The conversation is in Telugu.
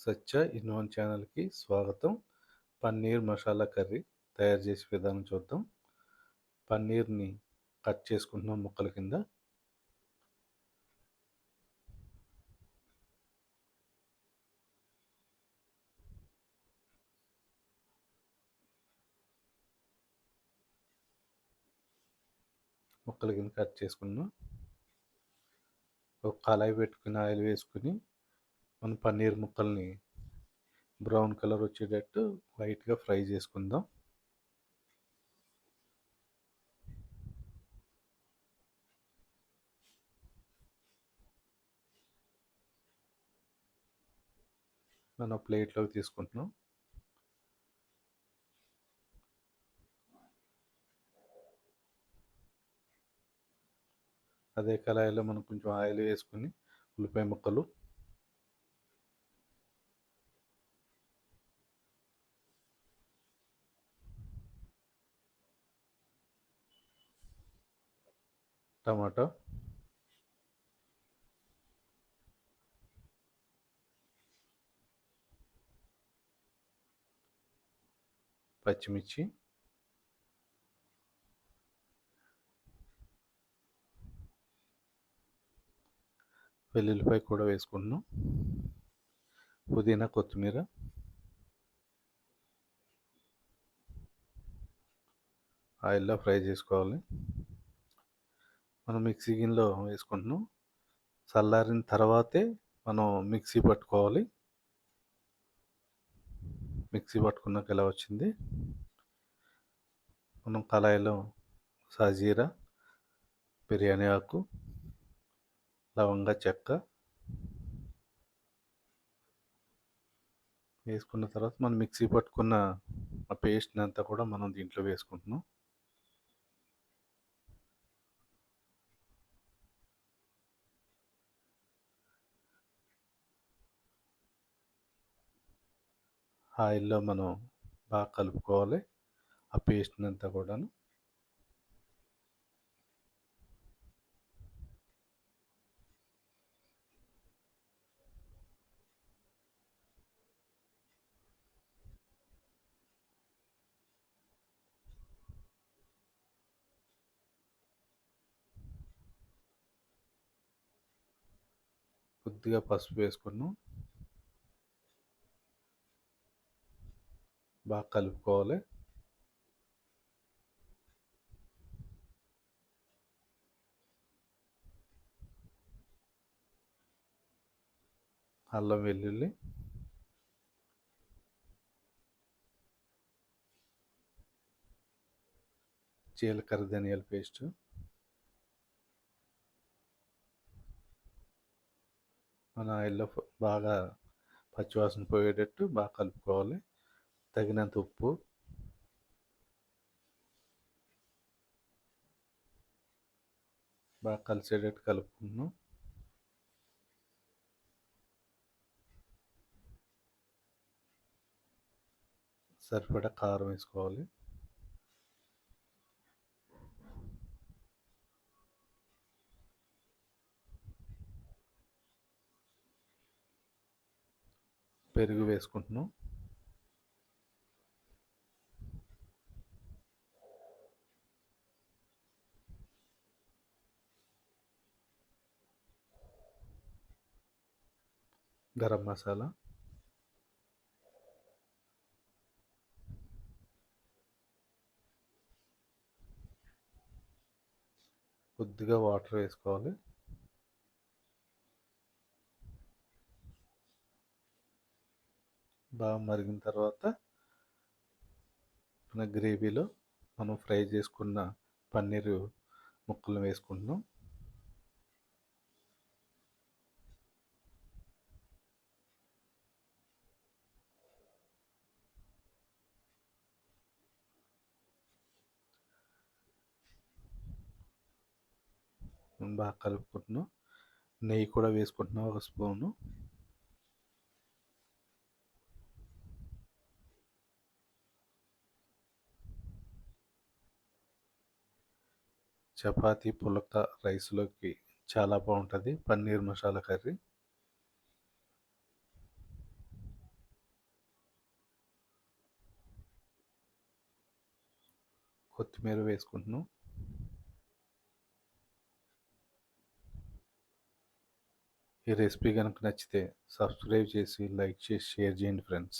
సత్య ఇన్నోన్ ఛానల్కి స్వాగతం. పన్నీర్ మసాలా కర్రీ తయారు చేసే విధానం చూద్దాం. పన్నీర్ని కట్ చేసుకుంటున్నాం ముక్కల కింద. ముక్కల కింద కట్ చేసుకున్నాం. ఒక కళాయి పెట్టుకుని ఆయిల్ వేసుకుని మన పన్నీర్ ముక్కల్ని బ్రౌన్ కలర్ వచ్చేటట్టు వైట్గా ఫ్రై చేసుకుందాం. మనం ప్లేట్లోకి తీసుకుంటున్నాం. అదే కళాయిలో మనం కొంచెం ఆయిల్ వేసుకొని ఉల్లిపాయ ముక్కలు టమాటా. పచ్చిమిర్చి. వెల్లుల్లిపాయ కూడా వేసుకుంటున్నాం. పుదీనా కొత్తిమీర. ఆయిల్లో ఫ్రై చేసుకోవాలి. మనం మిక్సీ గిన్నెలో వేసుకుంటున్నాం. చల్లారిన తర్వాతే మనం మిక్సీ పట్టుకోవాలి. మిక్సీ పట్టుకున్నాక ఎలా వచ్చింది? మనం కళాయిలో సాజీరా బిర్యానీ ఆకు లవంగ చెక్క వేసుకున్న తర్వాత మనం మిక్సీ పట్టుకున్న ఆ పేస్ట్ని అంతా కూడా మనం దీంట్లో వేసుకుంటున్నాం. ఆయిల్లో మనం బాగా కలుపుకోవాలి. ఆ పేస్ట్ని అంతా కూడాను. కొద్దిగా పసుపు వేసుకున్నాం. బాగా కలుపుకోవాలి. అల్లం వెల్లుల్లి. జీలకర్ర ధనియాల పేస్ట్. మన ఆయిల్లో బాగా పచ్చివాసన పోయేటట్టు బాగా కలుపుకోవాలి. తగినంత ఉప్పు. బాగా కలిసేటట్టు కలుపుకున్నాం సరిపడా కారం వేసుకోవాలి. పెరుగు వేసుకుంటున్నాం. గరం మసాలా. కొద్దిగా వాటర్ వేసుకోవాలి. బాగా మరిగిన తర్వాత మన గ్రేవీలో మనం ఫ్రై చేసుకున్న పన్నీరు ముక్కలు వేసుకుంటున్నాం. బాగా కలుపుకుంటున్నాం నెయ్యి కూడా వేసుకుంటున్నాం ఒక స్పూను. చపాతి పులక రైస్లోకి చాలా బాగుంటుంది. పన్నీర్ మసాలా కర్రీ. కొత్తిమీర వేసుకుంటున్నాం ఈ రెసిపీ కనుక నచ్చితే సబ్స్క్రైబ్ చేసి లైక్ చేసి షేర్ చేయండి ఫ్రెండ్స్.